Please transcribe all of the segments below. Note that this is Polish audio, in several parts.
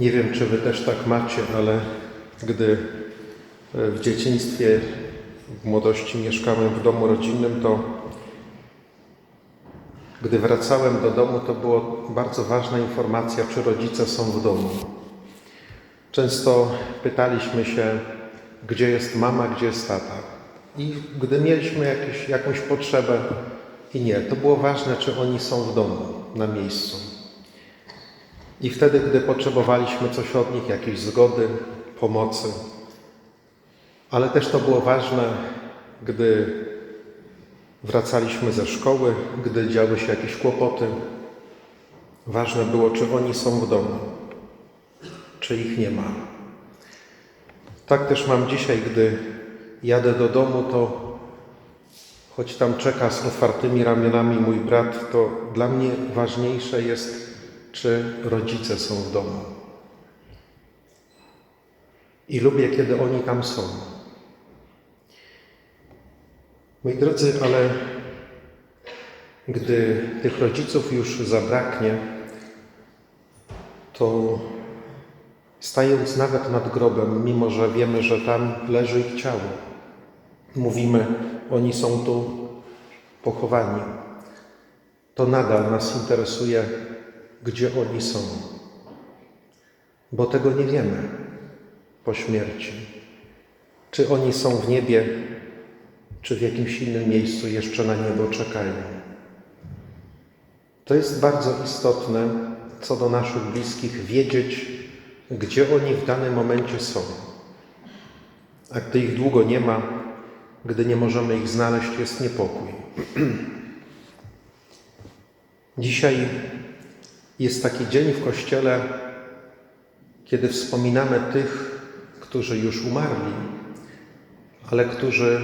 Nie wiem, czy Wy też tak macie, ale gdy e, w dzieciństwie, w młodości mieszkałem w domu rodzinnym, to gdy wracałem do domu, to była bardzo ważna informacja, czy rodzice są w domu. Często pytaliśmy się, gdzie jest mama, gdzie jest tata. I gdy mieliśmy jakieś, jakąś potrzebę i nie, to było ważne, czy oni są w domu, na miejscu. I wtedy, gdy potrzebowaliśmy coś od nich, jakiejś zgody, pomocy, ale też to było ważne, gdy wracaliśmy ze szkoły, gdy działy się jakieś kłopoty. Ważne było, czy oni są w domu, czy ich nie ma. Tak też mam dzisiaj, gdy jadę do domu, to choć tam czeka z otwartymi ramionami mój brat, to dla mnie ważniejsze jest, czy rodzice są w domu. I lubię, kiedy oni tam są. Moi drodzy, ale gdy tych rodziców już zabraknie, to stając nawet nad grobem, mimo że wiemy, że tam leży ich ciało, mówimy, oni są tu pochowani, to nadal nas interesuje, gdzie oni są, bo tego nie wiemy po śmierci. Czy oni są w niebie, czy w jakimś innym miejscu jeszcze na niebo czekają. To jest bardzo istotne, co do naszych bliskich, wiedzieć, gdzie oni w danym momencie są. A gdy ich długo nie ma, gdy nie możemy ich znaleźć, jest niepokój. Dzisiaj jest taki dzień w Kościele, kiedy wspominamy tych, którzy już umarli, ale którzy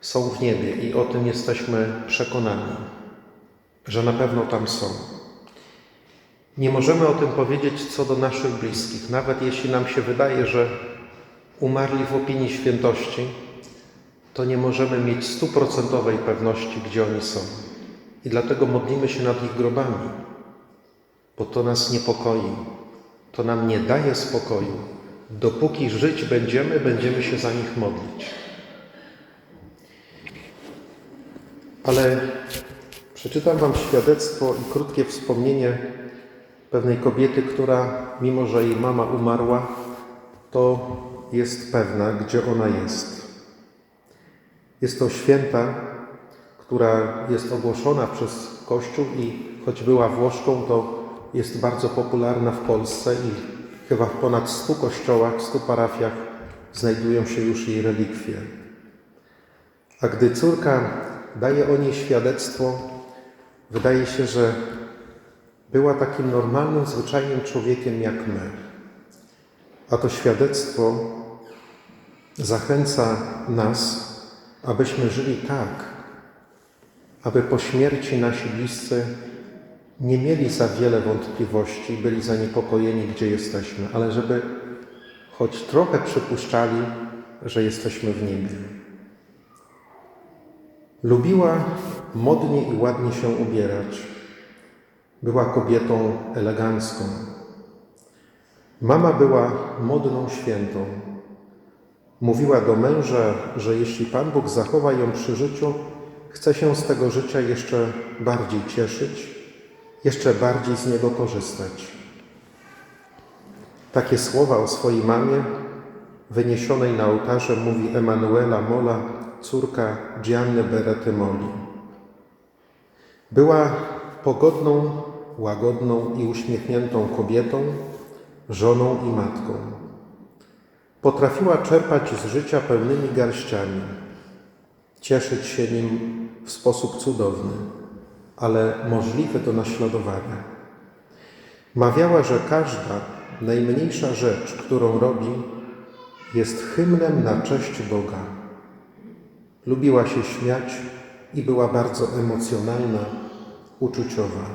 są w niebie i o tym jesteśmy przekonani, że na pewno tam są. Nie możemy o tym powiedzieć co do naszych bliskich, nawet jeśli nam się wydaje, że umarli w opinii świętości, to nie możemy mieć stuprocentowej pewności, gdzie oni są. I dlatego modlimy się nad ich grobami, bo to nas niepokoi, to nam nie daje spokoju. Dopóki żyć będziemy, będziemy się za nich modlić. Ale przeczytam Wam świadectwo i krótkie wspomnienie pewnej kobiety, która, mimo że jej mama umarła, to jest pewna, gdzie ona jest. Jest to święta, która jest ogłoszona przez Kościół i choć była Włoszką, to jest bardzo popularna w Polsce i chyba w ponad 100 kościołach, 100 parafiach znajdują się już jej relikwie. A gdy córka daje o niej świadectwo, wydaje się, że była takim normalnym, zwyczajnym człowiekiem jak my. A to świadectwo zachęca nas, abyśmy żyli tak, aby po śmierci nasi bliscy nie mieli za wiele wątpliwości, byli zaniepokojeni, gdzie jesteśmy, ale żeby choć trochę przypuszczali, że jesteśmy w niebie. Lubiła modnie i ładnie się ubierać. Była kobietą elegancką. Mama była modną świętą. Mówiła do męża, że jeśli Pan Bóg zachowa ją przy życiu, chce się z tego życia jeszcze bardziej cieszyć, jeszcze bardziej z niego korzystać. Takie słowa o swojej mamie, wyniesionej na ołtarze, mówi Emanuela Mola, córka Gianny Berety Moli. Była pogodną, łagodną i uśmiechniętą kobietą, żoną i matką. Potrafiła czerpać z życia pełnymi garściami, cieszyć się nim w sposób cudowny, ale możliwy do naśladowania. Mawiała, że każda najmniejsza rzecz, którą robi, jest hymnem na cześć Boga. Lubiła się śmiać i była bardzo emocjonalna, uczuciowa.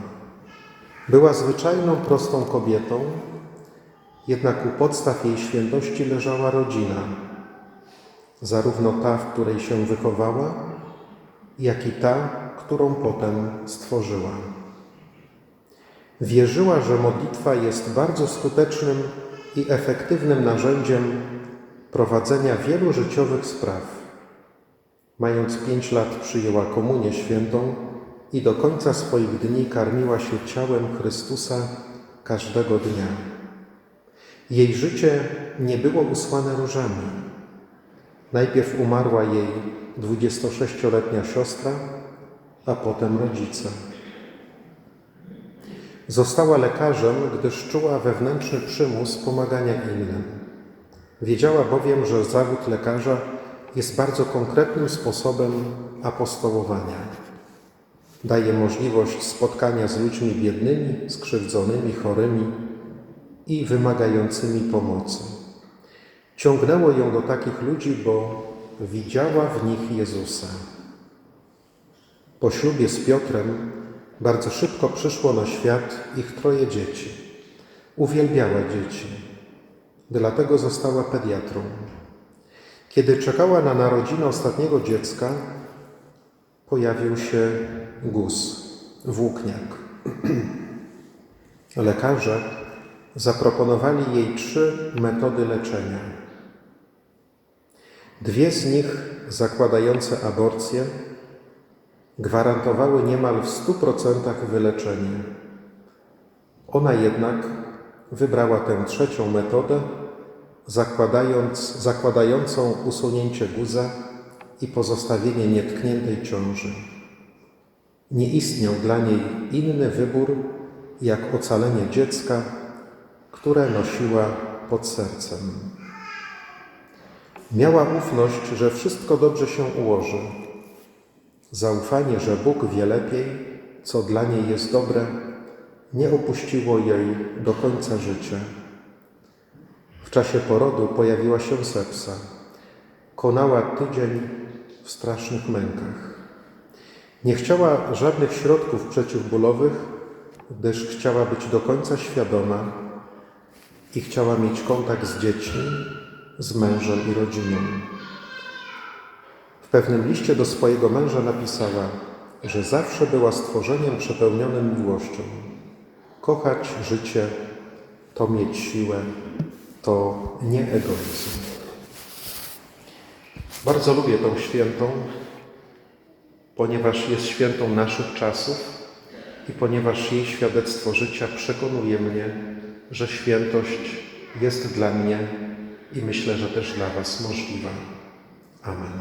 Była zwyczajną, prostą kobietą, jednak u podstaw jej świętości leżała rodzina, zarówno ta, w której się wychowała, jak i ta, którą potem stworzyła. Wierzyła, że modlitwa jest bardzo skutecznym i efektywnym narzędziem prowadzenia wielu życiowych spraw. Mając pięć lat przyjęła komunię świętą i do końca swoich dni karmiła się ciałem Chrystusa każdego dnia. Jej życie nie było usłane różami. Najpierw umarła jej 26-letnia siostra, a potem rodzice. Została lekarzem, gdyż czuła wewnętrzny przymus pomagania innym. Wiedziała bowiem, że zawód lekarza jest bardzo konkretnym sposobem apostołowania. Daje możliwość spotkania z ludźmi biednymi, skrzywdzonymi, chorymi i wymagającymi pomocy. Ciągnęło ją do takich ludzi, bo widziała w nich Jezusa. Po ślubie z Piotrem bardzo szybko przyszło na świat ich troje dzieci. Uwielbiała dzieci, dlatego została pediatrą. Kiedy czekała na narodzinę ostatniego dziecka, pojawił się guz, włókniak. Lekarze zaproponowali jej trzy metody leczenia. Dwie z nich, zakładające aborcję, gwarantowały niemal w stu procentach wyleczenie. Ona jednak wybrała tę trzecią metodę, zakładając, zakładającą usunięcie guza i pozostawienie nietkniętej ciąży. Nie istniał dla niej inny wybór, jak ocalenie dziecka, które nosiła pod sercem. Miała ufność, że wszystko dobrze się ułoży. Zaufanie, że Bóg wie lepiej, co dla niej jest dobre, nie opuściło jej do końca życia. W czasie porodu pojawiła się sepsa. Konała tydzień w strasznych mękach. Nie chciała żadnych środków przeciwbólowych, gdyż chciała być do końca świadoma i chciała mieć kontakt z dziećmi, z mężem i rodziną. Pewnym liście do swojego męża napisała, że zawsze była stworzeniem przepełnionym miłością. Kochać życie to mieć siłę, to nie egoizm. Bardzo lubię tą świętą, ponieważ jest świętą naszych czasów i ponieważ jej świadectwo życia przekonuje mnie, że świętość jest dla mnie i myślę, że też dla Was możliwa. Amen.